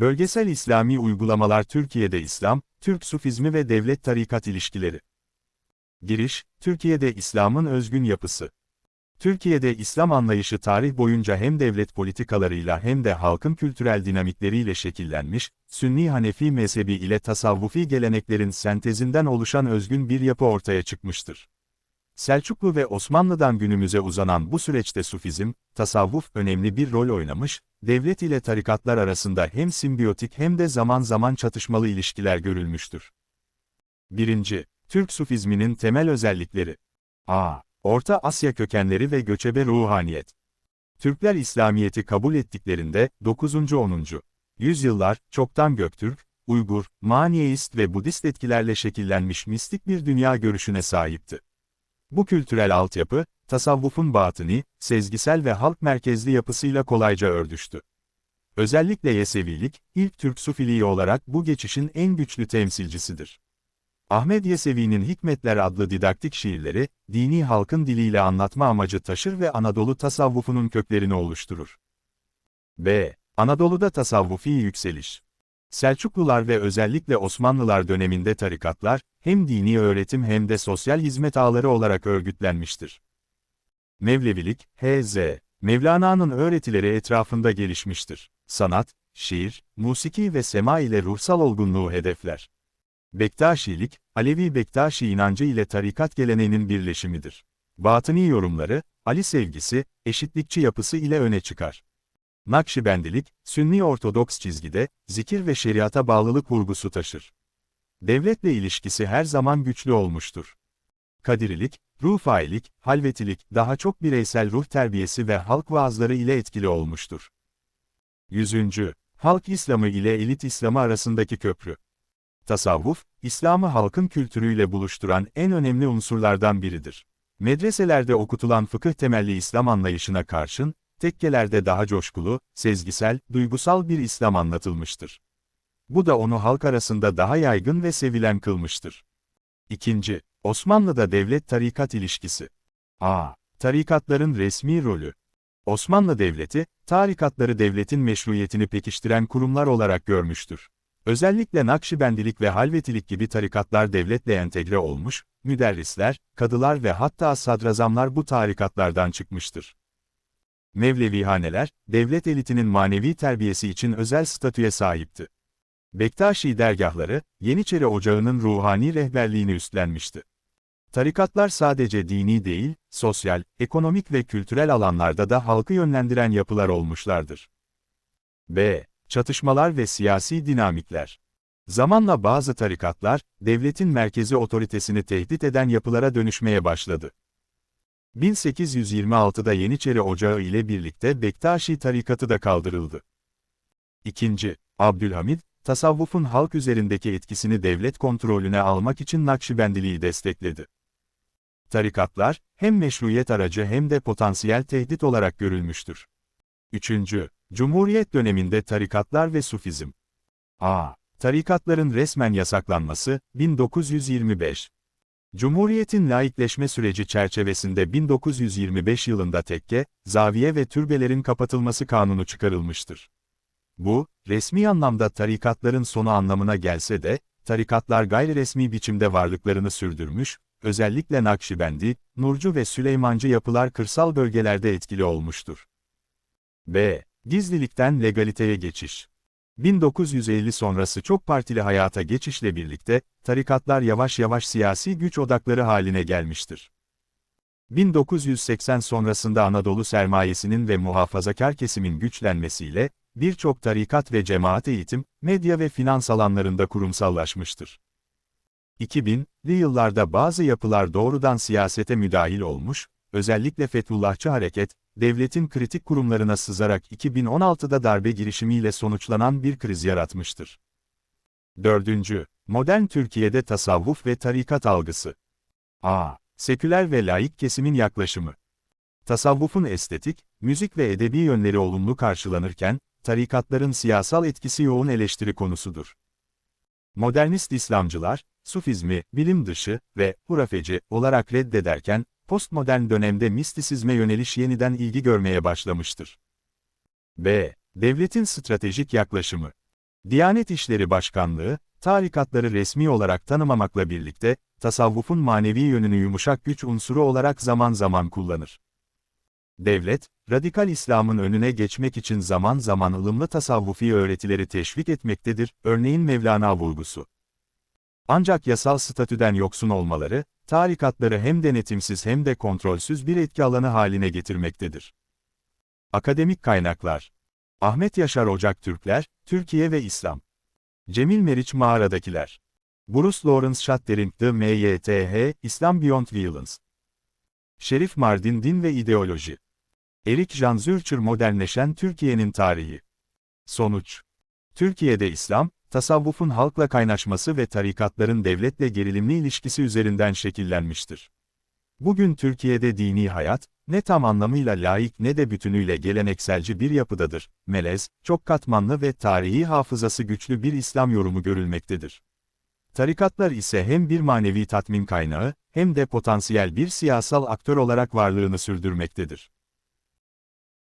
Bölgesel İslami uygulamalar Türkiye'de İslam, Türk Sufizmi ve devlet tarikat ilişkileri. Giriş, Türkiye'de İslam'ın özgün yapısı. Türkiye'de İslam anlayışı tarih boyunca hem devlet politikalarıyla hem de halkın kültürel dinamikleriyle şekillenmiş, Sünni Hanefi mezhebi ile tasavvufi geleneklerin sentezinden oluşan özgün bir yapı ortaya çıkmıştır. Selçuklu ve Osmanlı'dan günümüze uzanan bu süreçte Sufizm, tasavvuf önemli bir rol oynamış, devlet ile tarikatlar arasında hem simbiyotik hem de zaman zaman çatışmalı ilişkiler görülmüştür. 1. Türk Sufizminin temel özellikleri A. Orta Asya kökenleri ve göçebe ruhaniyet. Türkler İslamiyet'i kabul ettiklerinde 9. 10. yüzyıllar çoktan Göktürk, Uygur, Maniyeist ve Budist etkilerle şekillenmiş mistik bir dünya görüşüne sahipti. Bu kültürel altyapı, tasavvufun batıni, sezgisel ve halk merkezli yapısıyla kolayca ördüştü. Özellikle Yesevilik, ilk Türk Sufiliği olarak bu geçişin en güçlü temsilcisidir. Ahmed Yesevi'nin Hikmetler adlı didaktik şiirleri, dini halkın diliyle anlatma amacı taşır ve Anadolu tasavvufunun köklerini oluşturur. B. Anadolu'da tasavvufi yükseliş. Selçuklular ve özellikle Osmanlılar döneminde tarikatlar, hem dini öğretim hem de sosyal hizmet ağları olarak örgütlenmiştir. Mevlevilik, H.Z. Mevlana'nın öğretileri etrafında gelişmiştir. Sanat, şiir, musiki ve sema ile ruhsal olgunluğu hedefler. Bektaşilik, Alevi Bektaşi inancı ile tarikat geleneğinin birleşimidir. Batıni yorumları, Ali sevgisi, eşitlikçi yapısı ile öne çıkar. Nakşibendilik, Sünni Ortodoks çizgide, zikir ve şeriata bağlılık vurgusu taşır. Devletle ilişkisi her zaman güçlü olmuştur. Kadirilik, Rufailik, halvetilik, daha çok bireysel ruh terbiyesi ve halk vaazları ile etkili olmuştur. 100. Halk İslamı ile elit İslamı arasındaki köprü. Tasavvuf, İslam'ı halkın kültürüyle buluşturan en önemli unsurlardan biridir. Medreselerde okutulan fıkıh temelli İslam anlayışına karşın, tekkelerde daha coşkulu, sezgisel, duygusal bir İslam anlatılmıştır. Bu da onu halk arasında daha yaygın ve sevilen kılmıştır. 2. Osmanlı'da devlet-tarikat ilişkisi. A. Tarikatların resmi rolü. Osmanlı Devleti, tarikatları devletin meşruiyetini pekiştiren kurumlar olarak görmüştür. Özellikle Nakşibendilik ve Halvetilik gibi tarikatlar devletle entegre olmuş, müderrisler, kadılar ve hatta sadrazamlar bu tarikatlardan çıkmıştır. Mevlevihaneler, devlet elitinin manevi terbiyesi için özel statüye sahipti. Bektaşi dergahları, Yeniçeri Ocağı'nın ruhani rehberliğini üstlenmişti. Tarikatlar sadece dini değil, sosyal, ekonomik ve kültürel alanlarda da halkı yönlendiren yapılar olmuşlardır. B. Çatışmalar ve siyasi dinamikler. Zamanla bazı tarikatlar, devletin merkezi otoritesini tehdit eden yapılara dönüşmeye başladı. 1826'da Yeniçeri Ocağı ile birlikte Bektaşi tarikatı da kaldırıldı. 2. Abdülhamid, tasavvufun halk üzerindeki etkisini devlet kontrolüne almak için Nakşibendiliği destekledi. Tarikatlar, hem meşruiyet aracı hem de potansiyel tehdit olarak görülmüştür. 3. Cumhuriyet döneminde tarikatlar ve Sufizm. A. Tarikatların resmen yasaklanması, 1925. Cumhuriyetin laikleşme süreci çerçevesinde 1925 yılında tekke, zaviye ve türbelerin kapatılması kanunu çıkarılmıştır. Bu, resmi anlamda tarikatların sonu anlamına gelse de, tarikatlar gayri resmi biçimde varlıklarını sürdürmüş, özellikle Nakşibendi, Nurcu ve Süleymancı yapılar kırsal bölgelerde etkili olmuştur. B. Gizlilikten legaliteye geçiş. 1950 sonrası çok partili hayata geçişle birlikte, tarikatlar yavaş yavaş siyasi güç odakları haline gelmiştir. 1980 sonrasında Anadolu sermayesinin ve muhafazakar kesimin güçlenmesiyle, birçok tarikat ve cemaat eğitim, medya ve finans alanlarında kurumsallaşmıştır. 2000'li yıllarda bazı yapılar doğrudan siyasete müdahil olmuş, özellikle Fethullahçı hareket, devletin kritik kurumlarına sızarak 2016'da darbe girişimiyle sonuçlanan bir kriz yaratmıştır. 4. Modern Türkiye'de tasavvuf ve tarikat algısı. A. Seküler ve laik kesimin yaklaşımı. Tasavvufun estetik, müzik ve edebi yönleri olumlu karşılanırken, tarikatların siyasal etkisi yoğun eleştiri konusudur. Modernist İslamcılar, Sufizmi, bilim dışı ve hurafeci olarak reddederken, postmodern dönemde mistisizme yöneliş yeniden ilgi görmeye başlamıştır. B. Devletin stratejik yaklaşımı. Diyanet İşleri Başkanlığı, tarikatları resmi olarak tanımamakla birlikte, tasavvufun manevi yönünü yumuşak güç unsuru olarak zaman zaman kullanır. Devlet, radikal İslam'ın önüne geçmek için zaman zaman ılımlı tasavvufi öğretileri teşvik etmektedir, örneğin Mevlana vurgusu. Ancak yasal statüden yoksun olmaları, tarikatları hem denetimsiz hem de kontrolsüz bir etki alanı haline getirmektedir. Akademik kaynaklar Ahmet Yaşar Ocak Türkler, Türkiye ve İslam. Cemil Meriç Mağaradakiler. Bruce Lawrence Schattering The MYTH, İslam Beyond Violence. Şerif Mardin Din ve İdeoloji. Erik Jan Zürcher Modernleşen Türkiye'nin Tarihi. Sonuç. Türkiye'de İslam, tasavvufun halkla kaynaşması ve tarikatların devletle gerilimli ilişkisi üzerinden şekillenmiştir. Bugün Türkiye'de dini hayat, ne tam anlamıyla laik ne de bütünüyle gelenekselci bir yapıdadır. Melez, çok katmanlı ve tarihi hafızası güçlü bir İslam yorumu görülmektedir. Tarikatlar ise hem bir manevi tatmin kaynağı, hem de potansiyel bir siyasal aktör olarak varlığını sürdürmektedir.